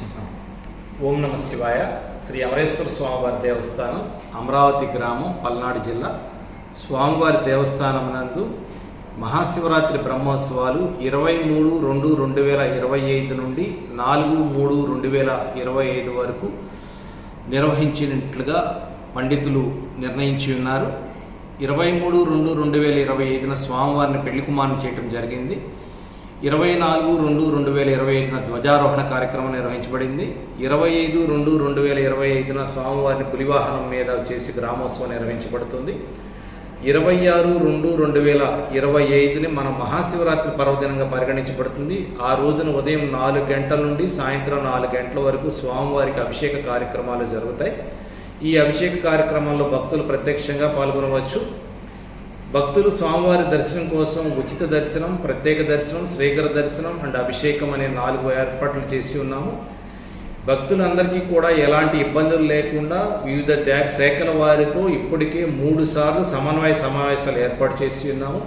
చెప్తాం ఓం నమ శివాయ. శ్రీ అమరేశ్వర స్వామివారి దేవస్థానం అమరావతి గ్రామం పల్నాడు జిల్లా. స్వామివారి దేవస్థానం నందు మహాశివరాత్రి బ్రహ్మోత్సవాలు ఇరవై మూడు రెండు రెండు వేల ఇరవై ఐదు నుండి నాలుగు మూడు రెండు వేల ఇరవై ఐదు వరకు నిర్వహించినట్లుగా పండితులు నిర్ణయించి ఉన్నారు. ఇరవై మూడు రెండు రెండు వేల ఇరవై ఐదున స్వామివారిని పెళ్ళి కుమారుని చేయటం జరిగింది. ఇరవై నాలుగు రెండు రెండు వేల ఇరవై ఐదున ధ్వజారోహణ కార్యక్రమం నిర్వహించబడింది. ఇరవై ఐదు రెండు రెండు వేల ఇరవై ఐదున స్వామివారిని పులివాహనం మీద చేసి గ్రామోత్సవం నిర్వహించబడుతుంది. ఇరవై ఆరు రెండు రెండు వేల ఇరవై ఐదుని మన మహాశివరాత్రి పర్వదినంగా పరిగణించబడుతుంది. ఆ రోజున ఉదయం నాలుగు గంటల నుండి సాయంత్రం నాలుగు గంటల వరకు స్వామివారికి అభిషేక కార్యక్రమాలు జరుగుతాయి. ఈ అభిషేక కార్యక్రమంలో భక్తులు ప్రత్యక్షంగా పాల్గొనవచ్చు. భక్తులు స్వామివారి దర్శనం కోసం ఉచిత దర్శనం ప్రత్యేక దర్శనం శ్రీకర దర్శనం అండ్ అభిషేకం అనే నాలుగు ఏర్పాట్లు చేసి ఉన్నాము. భక్తులందరికీ కూడా ఎలాంటి ఇబ్బందులు లేకుండా వివిధ ట్యాక్ శాఖల వారితో ఇప్పటికే మూడు సార్లు సమన్వయ సమావేశాలు ఏర్పాటు చేసి ఉన్నాము.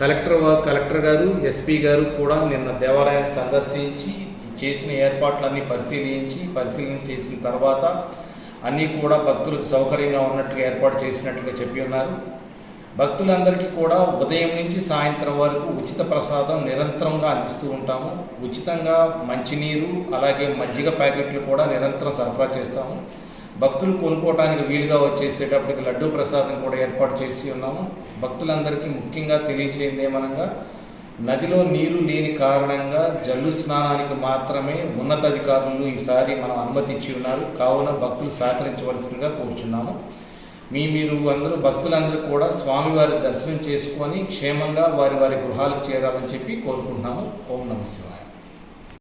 కలెక్టర్ కలెక్టర్ గారు ఎస్పీ గారు కూడా నిన్న దేవాలయాన్ని సందర్శించి చేసిన ఏర్పాట్లన్నీ పరిశీలించి పరిశీలన చేసిన తర్వాత అన్నీ కూడా భక్తులకు సౌకర్యంగా ఉన్నట్టుగా ఏర్పాటు చేసినట్టుగా చెప్పి ఉన్నారు. భక్తులందరికీ కూడా ఉదయం నుంచి సాయంత్రం వరకు ఉచిత ప్రసాదం నిరంతరంగా అందిస్తూ ఉంటాము. ఉచితంగా మంచినీరు అలాగే మజ్జిగ ప్యాకెట్లు కూడా నిరంతరం సరఫరా చేస్తాము. భక్తులు కొనుక్కోవడానికి వీలుగా వచ్చేసేటప్పటికి లడ్డూ ప్రసాదం కూడా ఏర్పాటు చేసి ఉన్నాము. భక్తులందరికీ ముఖ్యంగా తెలియజేయండి ఏమనగా నదిలో నీరు లేని కారణంగా జల్లు స్నానానికి మాత్రమే ఉన్నతాధికారులు ఈసారి మనం అనుమతించి ఉన్నారు. కావున భక్తులు సహకరించవలసిందిగా కోరుచున్నాము. మీ మీరు అందరూ భక్తులందరూ కూడా స్వామివారి దర్శనం చేసుకొని క్షేమంగా వారి వారి గృహాలకు చేరాలని చెప్పి కోరుకుంటున్నాము. ఓం నమ శివాయ.